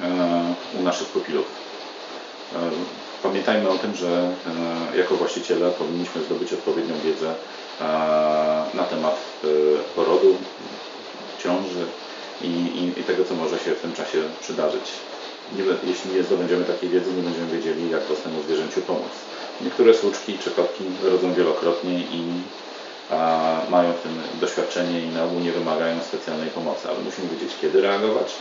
e, u naszych pupilów. E, Pamiętajmy o tym, że e, jako właściciele powinniśmy zdobyć odpowiednią wiedzę na temat porodu, ciąży i, i, i tego, co może się w tym czasie przydarzyć. Nie, jeśli nie zdobędziemy takiej wiedzy, nie będziemy wiedzieli, jak własnemu zwierzęciu pomóc. Niektóre słuczki czy kotki rodzą wielokrotnie i mają w tym doświadczenie i na ogół nie wymagają specjalnej pomocy, ale musimy wiedzieć, kiedy reagować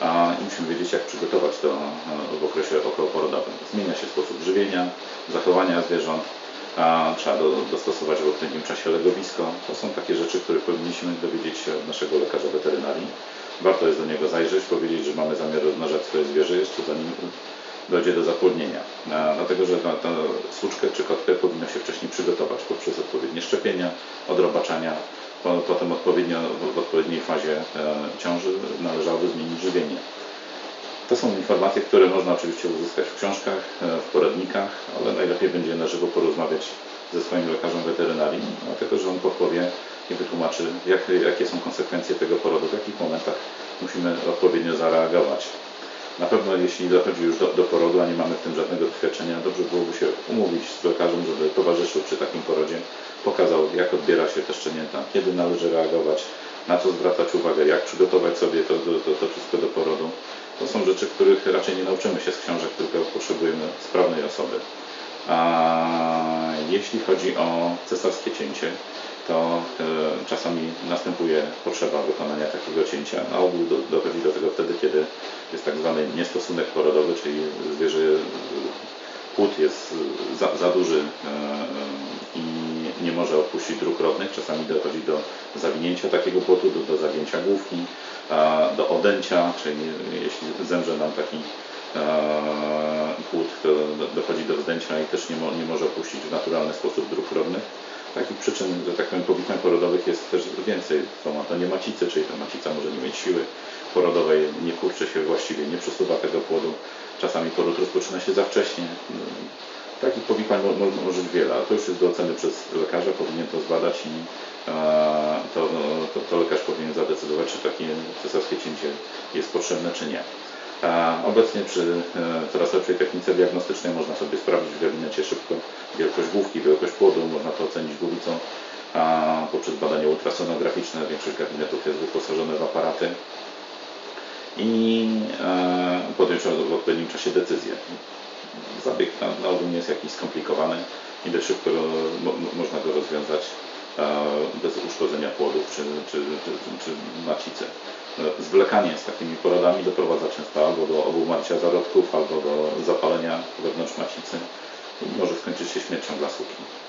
a, i musimy wiedzieć, jak przygotować to e, w okresie okołoporodowym. Zmienia się sposób żywienia, zachowania zwierząt, trzeba do, dostosować w odpowiednim czasie legowisko. To są takie rzeczy, które powinniśmy dowiedzieć się od naszego lekarza weterynarii. Warto jest do niego zajrzeć, powiedzieć, że mamy zamiar rozmnażać swoje zwierzę jeszcze zanim dojdzie do zapłodnienia. Dlatego, że tę słuczkę czy kotkę powinno się wcześniej przygotować poprzez odpowiednie szczepienia, odrobaczania. Po- Potem odpowiednio, w- odpowiedniej fazie e, ciąży należałoby żywienie. To są informacje, które można oczywiście uzyskać w książkach, e, w poradnikach, ale najlepiej będzie na żywo porozmawiać ze swoim lekarzem weterynarii, dlatego że on podpowie i wytłumaczy, jak, jakie są konsekwencje tego porodu, w jakich momentach musimy odpowiednio zareagować. Na pewno jeśli dochodzi już do, do porodu, a nie mamy w tym żadnego doświadczenia, dobrze byłoby się umówić z lekarzem, żeby towarzyszył przy takim porodzie, pokazał jak odbiera się te szczenięta, kiedy należy reagować, na co zwracać uwagę, jak przygotować sobie to, to, to, wszystko do porodu. To są rzeczy, których raczej nie nauczymy się z książek, tylko potrzebujemy sprawnej osoby. A jeśli chodzi o cesarskie cięcie, to e, czasami następuje potrzeba wykonania takiego cięcia. Na ogół do, dochodzi do tego wtedy, kiedy jest tak zwany niestosunek porodowy, czyli zwierzę, płód jest e, za, za duży e, może opuścić dróg rodnych. Czasami dochodzi do zawinięcia takiego płotu, do, do zagięcia główki, do odęcia, czyli jeśli zemrze nam taki płód, to do- dochodzi do wzdęcia i też nie, nie może opuścić w naturalny sposób dróg rodnych. Takich przyczyn, że tak powiem, powikłań porodowych jest też więcej. To ma to nie macicy, czyli ta macica może nie mieć siły porodowej, nie kurczy się właściwie, nie przesuwa tego płodu. Czasami poród rozpoczyna się za wcześnie. Takich powikłań mo, mo, może być wiele, ale to już jest do oceny przez lekarza, powinien to zbadać i to, to, to lekarz powinien zadecydować, czy takie cesarskie cięcie jest potrzebne, czy nie. Obecnie przy e, coraz lepszej technice diagnostycznej można sobie sprawdzić w gabinecie szybko wielkość główki, wielkość płodu, można to ocenić głowicą poprzez badanie ultrasonograficzne. Większość gabinetów jest wyposażone w aparaty i e, podjąć w odpowiednim czasie decyzję. Zabieg na, na ogół nie jest jakiś skomplikowany i dość szybko mo, mo- można go rozwiązać e, bez uszkodzenia płodów czy, czy, czy, czy macicy. E, Zwlekanie z takimi porodami doprowadza często albo do obumarcia zarodków, albo do zapalenia wewnątrz macicy może skończyć się śmiercią dla suki.